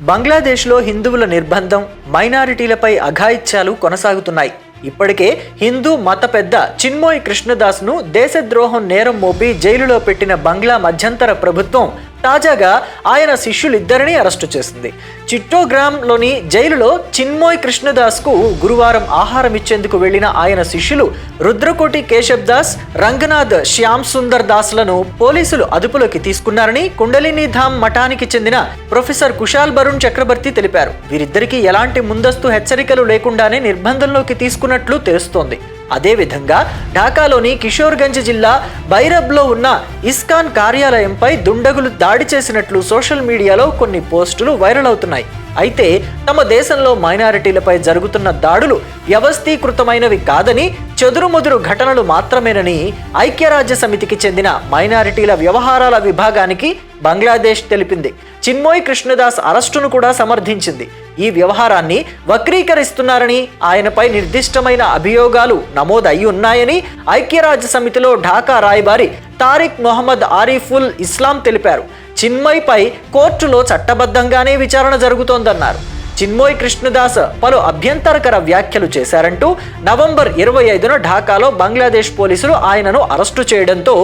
బంగ్లాదేశ్లో హిందువుల నిర్బంధం మైనారిటీలపై అఘాయిత్యాలు కొనసాగుతున్నాయి. ఇప్పటికే హిందూ మత పెద్ద చిన్మోయ్ కృష్ణదాస్ను దేశద్రోహం నేరం మోపి జైలులో పెట్టిన బంగ్లా మధ్యంతర ప్రభుత్వం తాజాగా ఆయన శిష్యులిద్దరినీ అరెస్టు చేసింది. చిట్టోగ్రామ్లోని జైలులో చిన్మోయ్ కృష్ణదాస్కు గురువారం ఆహారం ఇచ్చేందుకు వెళ్ళిన ఆయన శిష్యులు రుద్రకోటి కేశబ్ దాస్ రంగనాథ్ శ్యామ్ సుందర్ దాస్లను పోలీసులు అదుపులోకి తీసుకున్నారని కుండలిని ధామ్ మఠానికి చెందిన ప్రొఫెసర్ కుశాల్ బరుణ్ చక్రవర్తి తెలిపారు. వీరిద్దరికీ ఎలాంటి ముందస్తు హెచ్చరికలు లేకుండానే నిర్బంధంలోకి తీసుకున్నట్లు తెలుస్తోంది. అదేవిధంగా ఢాకాలోని కిషోర్గంజ్ జిల్లా బైరబ్లో ఉన్న ఇస్కాన్ కార్యాలయంపై దుండగులు దాడి చేసినట్లు సోషల్ మీడియాలో కొన్ని పోస్టులు వైరల్ అవుతున్నాయి. అయితే తమ దేశంలో మైనారిటీలపై జరుగుతున్న దాడులు వ్యవస్థీకృతమైనవి కాదని చెదురుమదురు ఘటనలు మాత్రమేనని ఐక్యరాజ్య సమితికి చెందిన మైనారిటీల వ్యవహారాల విభాగానికి బంగ్లాదేశ్ తెలిపింది. చిన్మోయ్ కృష్ణదాస్ అరెస్టును కూడా సమర్థించింది. ఈ వ్యవహారాన్ని వక్రీకరిస్తున్నారని ఆయనపై నిర్దిష్టమైన అభియోగాలు నమోదయ్యి ఉన్నాయని ఐక్యరాజ్య సమితిలో ఢాకా రాయబారి తారిక్ మొహమ్మద్ ఆరిఫుల్ ఇస్లాం తెలిపారు. చిన్మయ్పై కోర్టులో చట్టబద్ధంగానే విచారణ జరుగుతోందన్నారు. చిన్మోయ్ కృష్ణదాస్ పలు అభ్యంతరకర వ్యాఖ్యలు చేశారంటూ నవంబర్ ఇరవై ఐదున ఢాకాలో బంగ్లాదేశ్ పోలీసులు ఆయనను అరెస్టు చేయడంతో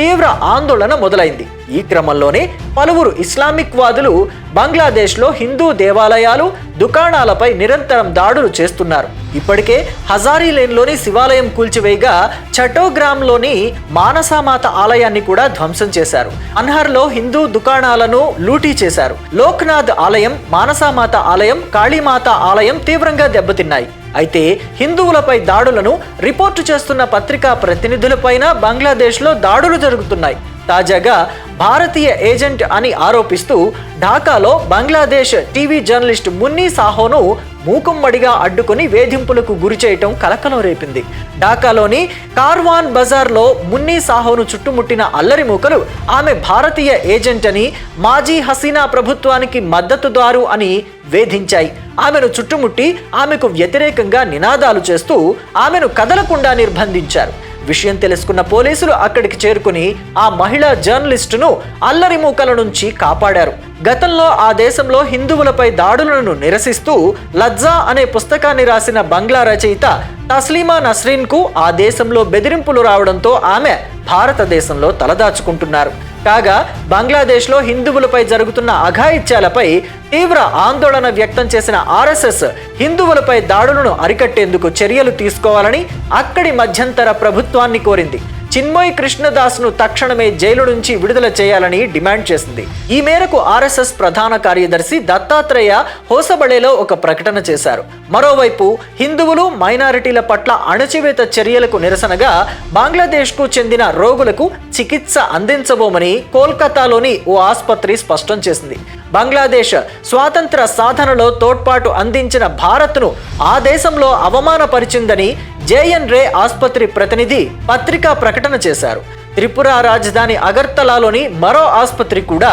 తీవ్ర ఆందోళన మొదలైంది. ఈ క్రమంలోనే పలువురు ఇస్లామిక్ వాదులు బంగ్లాదేశ్లో హిందూ దేవాలయాలు దుకాణాలపై నిరంతరం దాడులు చేస్తున్నారు. ఇప్పటికే హజారీ లేన్లోని శివాలయం కూల్చివేయగా చటోగ్రామ్లోని మానసామాత ఆలయాన్ని కూడా ధ్వంసం చేశారు. అన్హర్లో హిందూ దుకాణాలను లూటీ చేశారు. లోక్నాథ్ ఆలయం మానసామాత ఆలయం కాళీమాత ఆలయం తీవ్రంగా దెబ్బతిన్నాయి. అయితే హిందువులపై దాడులను రిపోర్టు చేస్తున్న పత్రికా ప్రతినిధులపైన బంగ్లాదేశ్లో దాడులు జరుగుతున్నాయి. తాజాగా భారతీయ ఏజెంట్ అని ఆరోపిస్తూ ఢాకాలో బంగ్లాదేశ్ టీవీ జర్నలిస్ట్ మున్నీ సాహోను మూకుమ్మడిగా అడ్డుకొని వేధింపులకు గురి చేయటం కలకలం రేపింది. ఢాకాలోని కార్వాన్ బజార్లో మున్నీ సాహోను చుట్టుముట్టిన అల్లరి మూకలు ఆమె భారతీయ ఏజెంట్ అని మాజీ హసీనా ప్రభుత్వానికి మద్దతుదారు అని వేధించాయి. ఆమెను చుట్టుముట్టి ఆమెకు వ్యతిరేకంగా నినాదాలు చేస్తూ ఆమెను కదలకుండా నిర్బంధించారు. విషయం తెలుసుకున్న పోలీసులు అక్కడికి చేరుకుని ఆ మహిళా జర్నలిస్టును అల్లరి మూకల నుంచి కాపాడారు. గతంలో ఆ దేశంలో హిందువులపై దాడులను నిరసిస్తూ లజ్జా అనే పుస్తకాన్ని రాసిన బంగ్లా రచయిత తస్లీమా నస్రీన్కు ఆ దేశంలో బెదిరింపులు రావడంతో ఆమె భారతదేశంలో తలదాచుకుంటున్నారు. కాగా బంగ్లాదేశ్లో హిందువులపై జరుగుతున్న అఘాయిత్యాలపై తీవ్ర ఆందోళన వ్యక్తం చేసిన ఆర్ఎస్ఎస్ హిందువులపై దాడులను అరికట్టేందుకు చర్యలు తీసుకోవాలని అక్కడి మధ్యంతర ప్రభుత్వాన్ని కోరింది. చిన్మయ్ కృష్ణదాస్ను తక్షణమే జైలు నుంచి విడుదల చేయాలని డిమాండ్ చేసింది. ఈ మేరకు ఆర్ఎస్ఎస్ ప్రధాన కార్యదర్శి దత్తాత్రేయ హోసబడేలో ఒక ప్రకటన చేశారు. మరోవైపు హిందువులు మైనారిటీల పట్ల అణచివేత చర్యలకు నిరసనగా బంగ్లాదేశ్కు చెందిన రోగులకు చికిత్స అందించబోమని కోల్కతాలోని ఓ ఆసుపత్రి స్పష్టం చేసింది. బంగ్లాదేశ్ స్వాతంత్ర సాధనలో తోడ్పాటు అందించిన భారత్ను ఆ దేశంలో అవమానపరిచిందని జేఎన్ రే ఆసుపత్రి ప్రతినిధి పత్రికా ప్రకటన చేశారు. త్రిపుర రాజధాని అగర్తలాలోని మరో ఆసుపత్రి కూడా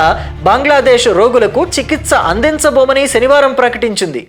బంగ్లాదేశ్ రోగులకు చికిత్స అందించబోమని శనివారం ప్రకటించింది.